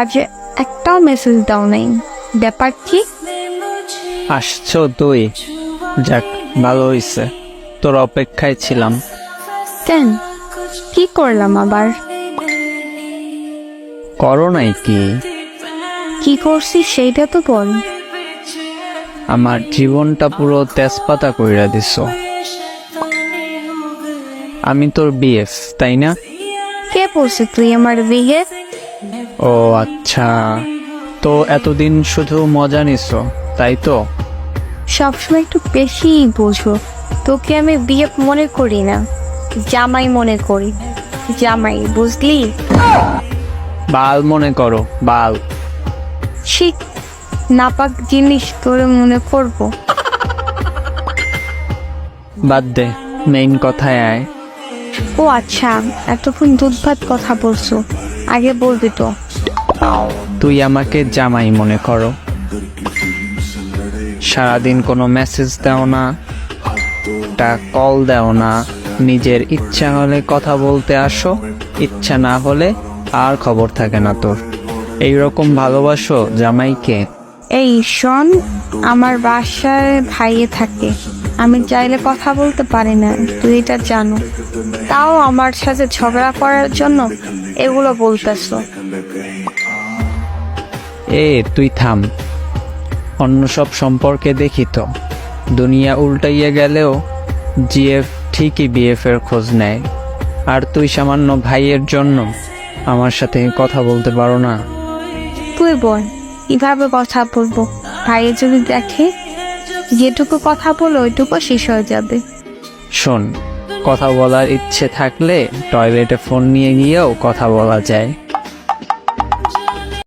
আজ একটাও মেসেজ দাও নাই। ব্যাপার কি? আসছো তুই। যাক ভালো হইছে। তোর অপেক্ষায় ছিলাম। কেন? কি করলাম আবার? করো নাই কি? কি করছি সেইটা তো বল। আমার জীবনটা পুরো তেজপাতা কইরা দিছ। আমি তোর বিএফ তাই না? কে পড়ছে তুই আমার বিয়ে ও আচ্ছা। তো এতদিন শুধু মজা নিছ তাই তো? সবসময় একটু বেশি বোঝো। তোকে আমি বিয়ে মনে করি না জামাই মনে করি। জামাই বুঝলি? বাল মনে করো বাল। ঠিক নাপাক জিনিস তোরে মনে করব। বাদ দে মেইন কথায় আয়। ও আচ্ছা এতক্ষণ দুধ ভাত কথা বলছো। আগে বলবি তো। তুই আমাকে জামাই মনে করো। সারাদিন কোনো মেসেজ দাও না একটা কল দাও না। নিজের ইচ্ছা হলে কথা বলতে আসো ইচ্ছা না হলে আর খবর থাকে না তোর। এইরকম ভালোবাসো জামাইকে। এই শোন আমার বাসায় ভাইয়ে থাকে। আমি চাইলে কথা বলতে পারি না তুই এটা জানো। তাও আমার সাথে ঝগড়া করার জন্য এগুলো বলতেছ। এ তুই থাম। অন্য সব সম্পর্কে দেখি তো। দুনিয়া উল্টাইয়া গেলেও জিএফ ঠিকই বিএফ এর খোঁজ নেয়। আর তুই সামান্য ভাইয়ের জন্য আমার সাথে কথা বলতে পারো না। তুই বল কীভাবে কথা বলব? ভাইয়ে যদি দেখে যেটুকু কথা বলো, ওইটুকু শেষ হয়ে যাবে। শোন, কথা বলার ইচ্ছে থাকলে টয়লেটে ফোন নিয়ে গিয়েও কথা বলা যায়।